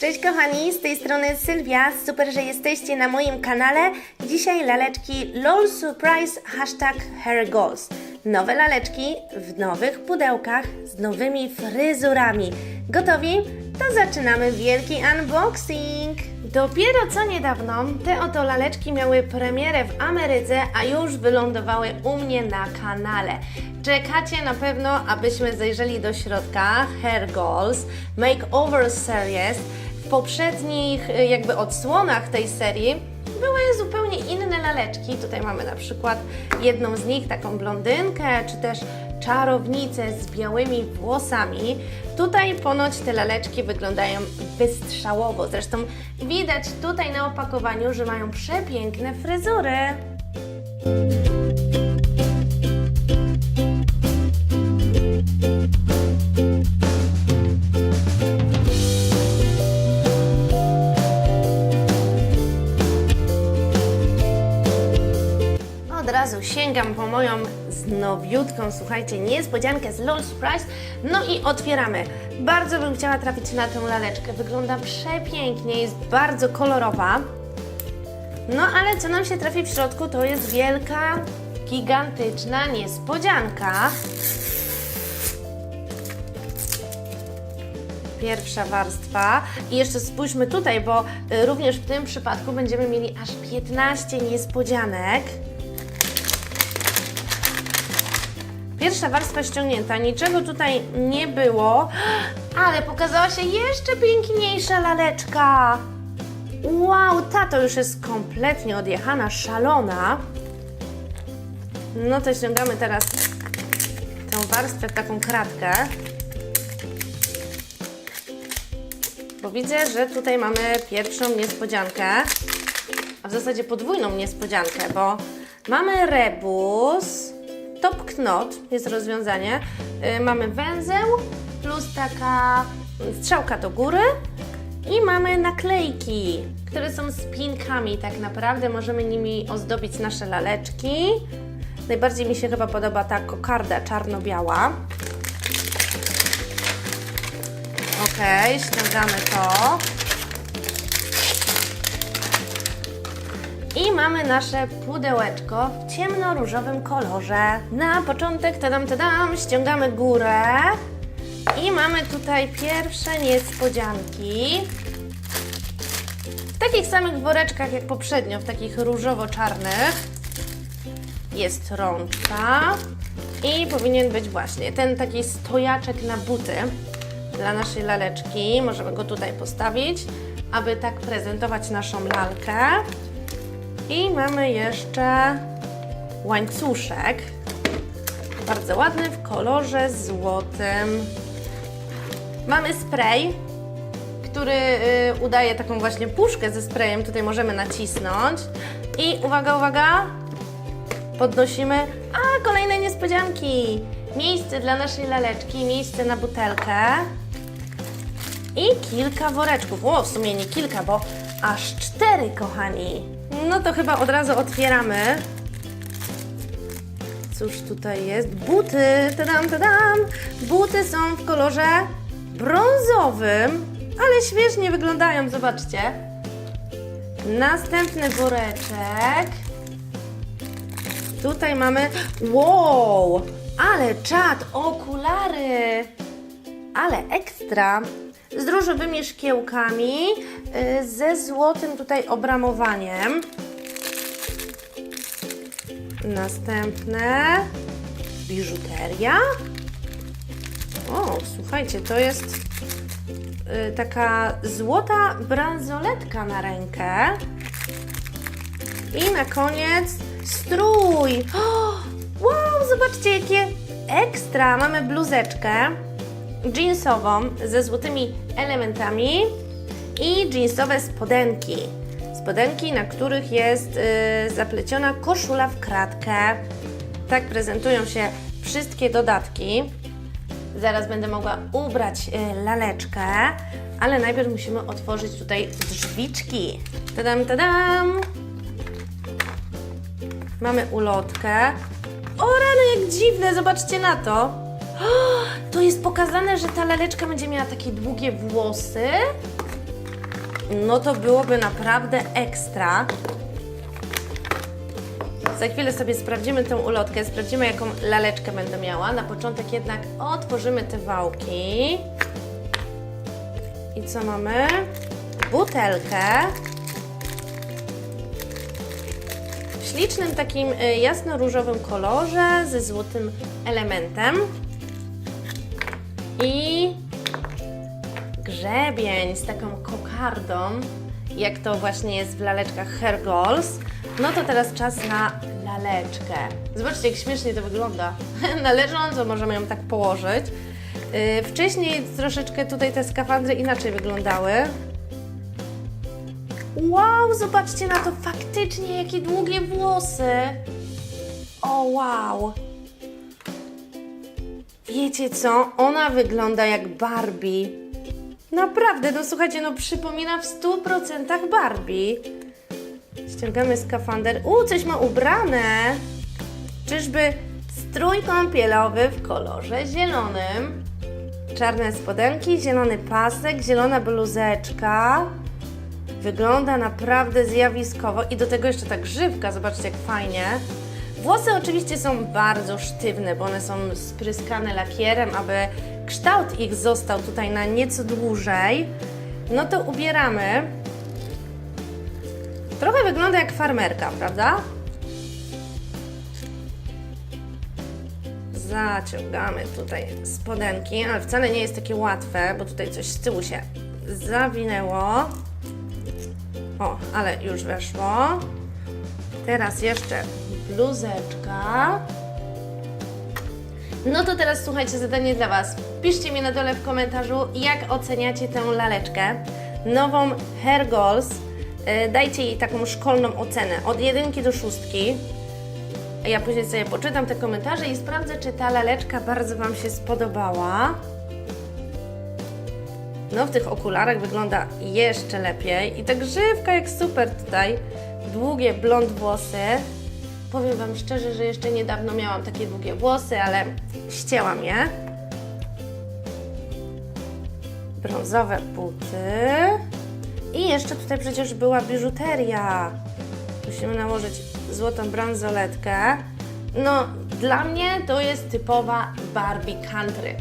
Cześć kochani, z tej strony Sylwia, super, że jesteście na moim kanale. Dzisiaj laleczki LOL Surprise hashtag Hair Goals. Nowe laleczki w nowych pudełkach z nowymi fryzurami. Gotowi? To zaczynamy wielki unboxing! Dopiero co niedawno te oto laleczki miały premierę w Ameryce, a już wylądowały u mnie na kanale. Czekacie na pewno, abyśmy zajrzeli do środka Hair Goals Makeover Series. Poprzednich y, jakby odsłonach tej serii były zupełnie inne laleczki. Tutaj mamy na przykład jedną z nich, taką blondynkę, czy też czarownicę z białymi włosami. Tutaj ponoć te laleczki wyglądają wystrzałowo. Zresztą widać tutaj na opakowaniu, że mają przepiękne fryzury. Razu sięgam po moją znowiutką, słuchajcie, niespodziankę z LOL Surprise. No i otwieramy. Bardzo bym chciała trafić na tę laleczkę. Wygląda przepięknie, jest bardzo kolorowa. No ale co nam się trafi w środku, to jest wielka, gigantyczna niespodzianka. Pierwsza warstwa. I jeszcze spójrzmy tutaj, bo y, również w tym przypadku będziemy mieli aż 15 niespodzianek. Pierwsza warstwa ściągnięta, niczego tutaj nie było, ale pokazała się jeszcze piękniejsza laleczka. Wow, ta to już jest kompletnie odjechana, szalona. No to ściągamy teraz tę warstwę w taką kratkę. Bo widzę, że tutaj mamy pierwszą niespodziankę, a w zasadzie podwójną niespodziankę, bo mamy rebus, top knot jest rozwiązanie, yy, mamy węzeł plus taka strzałka do góry i mamy naklejki, które są spinkami tak naprawdę, możemy nimi ozdobić nasze laleczki. Najbardziej mi się chyba podoba ta kokarda czarno-biała. Ok, ściągamy to. I mamy nasze pudełeczko w ciemnoróżowym kolorze. Na początek, tadam, tadam, ściągamy górę. I mamy tutaj pierwsze niespodzianki. W takich samych woreczkach jak poprzednio, w takich różowo-czarnych. Jest rączka. I powinien być właśnie ten taki stojaczek na buty dla naszej laleczki. Możemy go tutaj postawić, aby tak prezentować naszą lalkę. I mamy jeszcze łańcuszek. Bardzo ładny w kolorze złotym. Mamy spray, który y, udaje taką właśnie puszkę ze sprayem. Tutaj możemy nacisnąć. I uwaga, uwaga, podnosimy. A, kolejne niespodzianki. Miejsce dla naszej laleczki, miejsce na butelkę. I kilka woreczków. O, w sumie nie kilka, bo aż cztery, kochani. No to chyba od razu otwieramy. Cóż tutaj jest? Buty, tadam, tadam. Buty są w kolorze brązowym, ale świeżnie wyglądają, zobaczcie. Następny woreczek. Tutaj mamy. Wow! Ale czad, okulary! Ale ekstra! Z różowymi szkiełkami, y, ze złotym tutaj obramowaniem. Następne. Biżuteria. O, słuchajcie, to jest y, taka złota bransoletka na rękę. I na koniec strój. O, wow, zobaczcie jakie ekstra. Mamy bluzeczkę jeansową ze złotymi elementami i jeansowe spodenki. Spodenki, na których jest y, zapleciona koszula w kratkę. Tak prezentują się wszystkie dodatki. Zaraz będę mogła ubrać y, laleczkę, ale najpierw musimy otworzyć tutaj drzwiczki. Tadam, tadam! Mamy ulotkę. O rany, jak dziwne, zobaczcie na to. To jest pokazane, że ta laleczka będzie miała takie długie włosy. no to byłoby naprawdę ekstra. Za chwilę sobie sprawdzimy tę ulotkę, sprawdzimy jaką laleczkę będę miała. Na początek jednak otworzymy te wałki. I co mamy? Butelkę. W ślicznym takim y, jasno-różowym kolorze ze złotym elementem. I grzebień z taką kokardą, jak to właśnie jest w laleczkach Hair Goals. No to teraz czas na laleczkę. Zobaczcie, jak śmiesznie to wygląda. na leżąco możemy ją tak położyć. Yy, wcześniej troszeczkę tutaj te skafandry inaczej wyglądały. Wow, zobaczcie na to, faktycznie jakie długie włosy. O wow. Wiecie co? Ona wygląda jak Barbie. Naprawdę, no słuchajcie, no przypomina w 100% Barbie. Ściągamy skafander. U, coś ma ubrane. Czyżby strój kąpielowy w kolorze zielonym. Czarne spodenki, zielony pasek, zielona bluzeczka. Wygląda naprawdę zjawiskowo i do tego jeszcze ta grzywka, zobaczcie jak fajnie. Włosy oczywiście są bardzo sztywne, bo one są spryskane lakierem, aby kształt ich został tutaj na nieco dłużej. No to ubieramy. Trochę wygląda jak farmerka, prawda? Zaciągamy tutaj spodenki, ale wcale nie jest takie łatwe, bo tutaj coś z tyłu się zawinęło. O, ale już weszło. Teraz jeszcze bluzeczka. No to teraz słuchajcie, zadanie dla Was. Piszcie mi na dole w komentarzu, jak oceniacie tę laleczkę. Nową Hair Goals. Yy, Dajcie jej taką szkolną ocenę od 1 do 6. Ja później sobie poczytam te komentarze i sprawdzę, czy ta laleczka bardzo Wam się spodobała. No w tych okularach wygląda jeszcze lepiej i ta grzywka jak super tutaj. Długie blond włosy. Powiem Wam szczerze, że jeszcze niedawno miałam takie długie włosy, ale ścięłam je. Brązowe buty. I jeszcze tutaj przecież była biżuteria. Musimy nałożyć złotą bransoletkę. No, dla mnie to jest typowa Barbie country.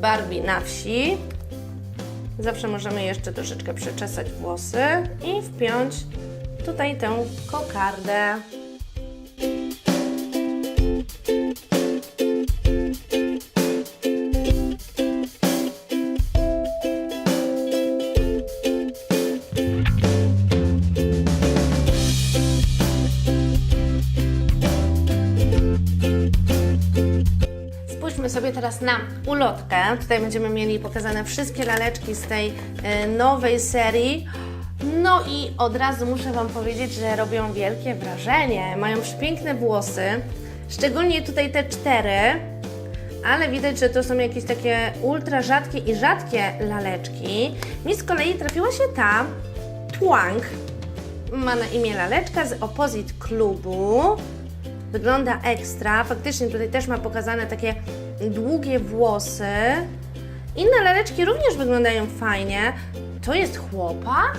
Barbie na wsi. Zawsze możemy jeszcze troszeczkę przeczesać włosy i wpiąć tutaj tę kokardę. Na ulotkę. Tutaj będziemy mieli pokazane wszystkie laleczki z tej e, nowej serii. No i od razu muszę Wam powiedzieć, że robią wielkie wrażenie. Mają przepiękne włosy, szczególnie tutaj te cztery, ale widać, że to są jakieś takie ultra rzadkie i rzadkie laleczki. Mi z kolei trafiła się ta Twang. Ma na imię laleczka z Opposite Klubu. Wygląda ekstra. Faktycznie tutaj też ma pokazane takie długie włosy. Inne laleczki również wyglądają fajnie. To jest chłopak?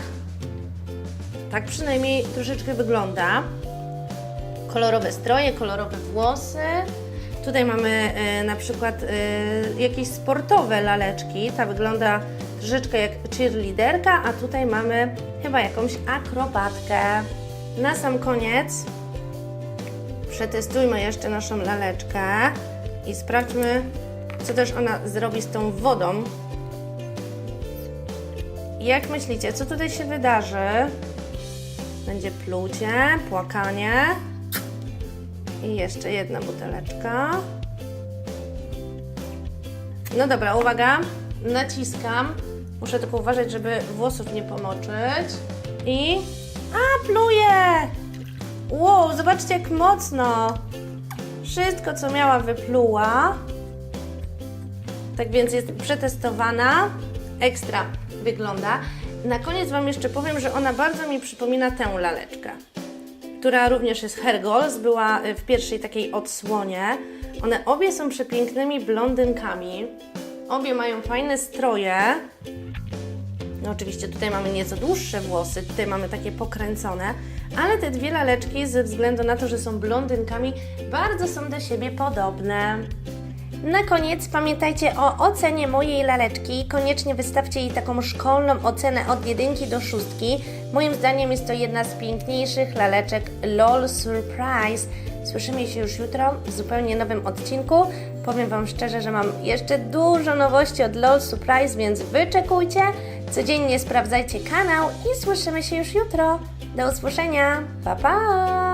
Tak przynajmniej troszeczkę wygląda. Kolorowe stroje, kolorowe włosy. Tutaj mamy e, na przykład e, jakieś sportowe laleczki. Ta wygląda troszeczkę jak cheerleaderka, a tutaj mamy chyba jakąś akrobatkę. Na sam koniec przetestujmy jeszcze naszą laleczkę i sprawdźmy, co też ona zrobi z tą wodą. Jak myślicie, co tutaj się wydarzy? Będzie plucie, płakanie i jeszcze jedna buteleczka. No dobra, uwaga, naciskam. Muszę tylko uważać, żeby włosów nie pomoczyć. I... A, pluje! Wow, zobaczcie jak mocno. Wszystko, co miała, wypluła. Tak więc jest przetestowana. Ekstra wygląda. Na koniec Wam jeszcze powiem, że ona bardzo mi przypomina tę laleczkę, która również jest Hair Goals, była y, w pierwszej takiej odsłonie. One obie są przepięknymi blondynkami. Obie mają fajne stroje. No oczywiście tutaj mamy nieco dłuższe włosy, tutaj mamy takie pokręcone, ale te dwie laleczki ze względu na to, że są blondynkami, bardzo są do siebie podobne. Na koniec pamiętajcie o ocenie mojej laleczki. Koniecznie wystawcie jej taką szkolną ocenę od jedynki do szóstki. Moim zdaniem jest to jedna z piękniejszych laleczek LOL Surprise. Słyszymy się już jutro w zupełnie nowym odcinku. Powiem Wam szczerze, że mam jeszcze dużo nowości od LOL Surprise, więc wyczekujcie. Codziennie sprawdzajcie kanał i słyszymy się już jutro. Do usłyszenia. Pa pa!